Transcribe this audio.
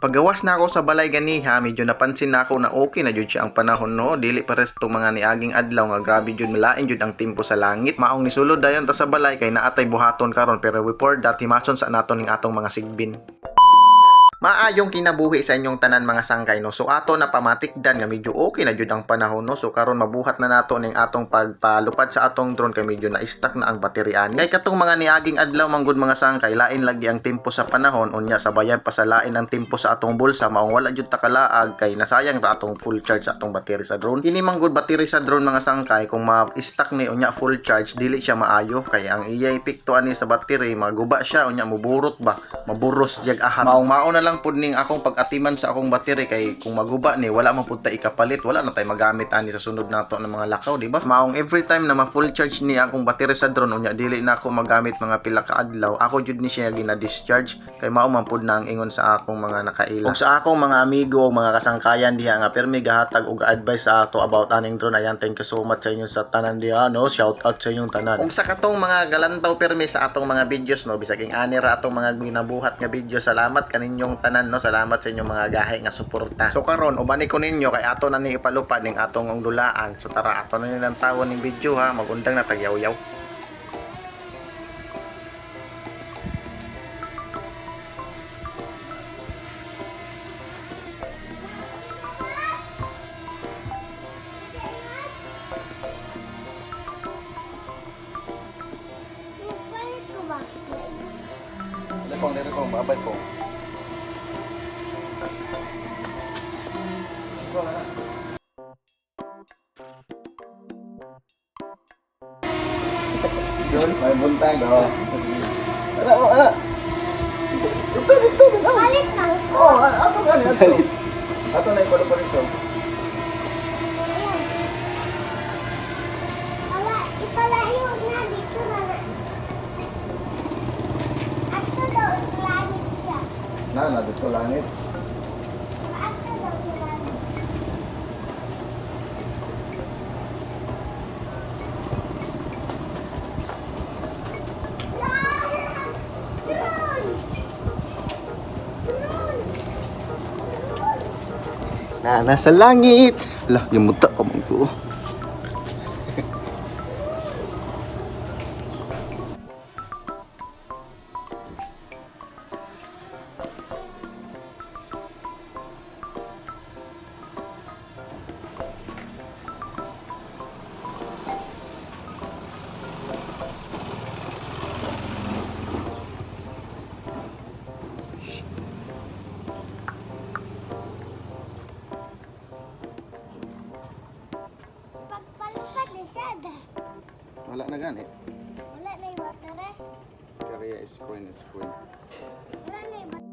Paggawas na ako sa balay ganiha, medyo napansin na ako na okay na jud siya ang panahon no. Dili pares tong mga niaging adlaw nga grabe jud malain jud ang tempo sa langit. Maong nisulod dayon ta sa balay kay naatay buhaton karon pero before that himason sa naton ning atong mga sigbin. Maayong kinabuhi sa inyong tanan mga sangkay no. So ato na pamatikdan nga medyo okay na jud ang panahon no. So karon mabuhat na nato ning atong pagpalupad sa atong drone kay medyo na-stuck na ang baterya. Kay katong mga niaging adlaw manggod mga sangkay lain lagi ang tempo sa panahon unya sabayan pa sa lain ang tempo sa atong bulsa maong wala jud ta kalaag kay nasayang ra atong full charge sa atong battery sa drone. Kini manggod battery sa drone mga sangkay kung ma-stuck ni unya full charge dili siya maayo kay ang iya epekto ani sa battery maguba siya unya muburot ba maburos jag ahan. Maong mao na lang pud ning akong pag-atiman sa akong battery kay kung maguba ni wala man pud ikapalit wala na tay magamit ani sa sunod nato ng mga lakaw di ba? Maong every time na ma-full charge ni akong battery sa drone unya dili na ako magamit mga pila ka adlaw. Ako jud ni siya gina-discharge kay mao man pud na ang ingon sa akong mga nakaila ug sa akong mga amigo ug mga kasangkayan diha nga permi gahatag og advice sa ato about aning drone. Ayan thank you so much sa inyo sa tanan diha no? Shout out sa inyong tanan. Ug sa katong mga galantaw permi sa atong mga videos no? Bisag ing ani ra atong mga ginabuhat nga video salamat kaninyong tanan no? Salamat sa inyong mga gahe nga suporta. So karon ubani ko ninyo kay ato na ni ipalupad ning atong ang dulaan. So tara ato na nilang tawon ning video ha? Magundang na tagyaw-yaw. Balik ko ba? Dali kong, dali kong, ko. Doon, may buntag, oh. Ala, oh, ala. Ito, ito, ito. Balik ko. Oh, ato gani, ato. Ato na ipalo pa rito. Ayan. Wala, ipalayo na dito na na. Ato daw langit siya. Na, na dito langit. Ato daw langit. Drone! Drone! Drone! Drone! Na, nasa langit. Lah, yung muta pa man ko. Wala na gani. Wala na yung battery. Korea is queen, is queen. Wala na yung battery.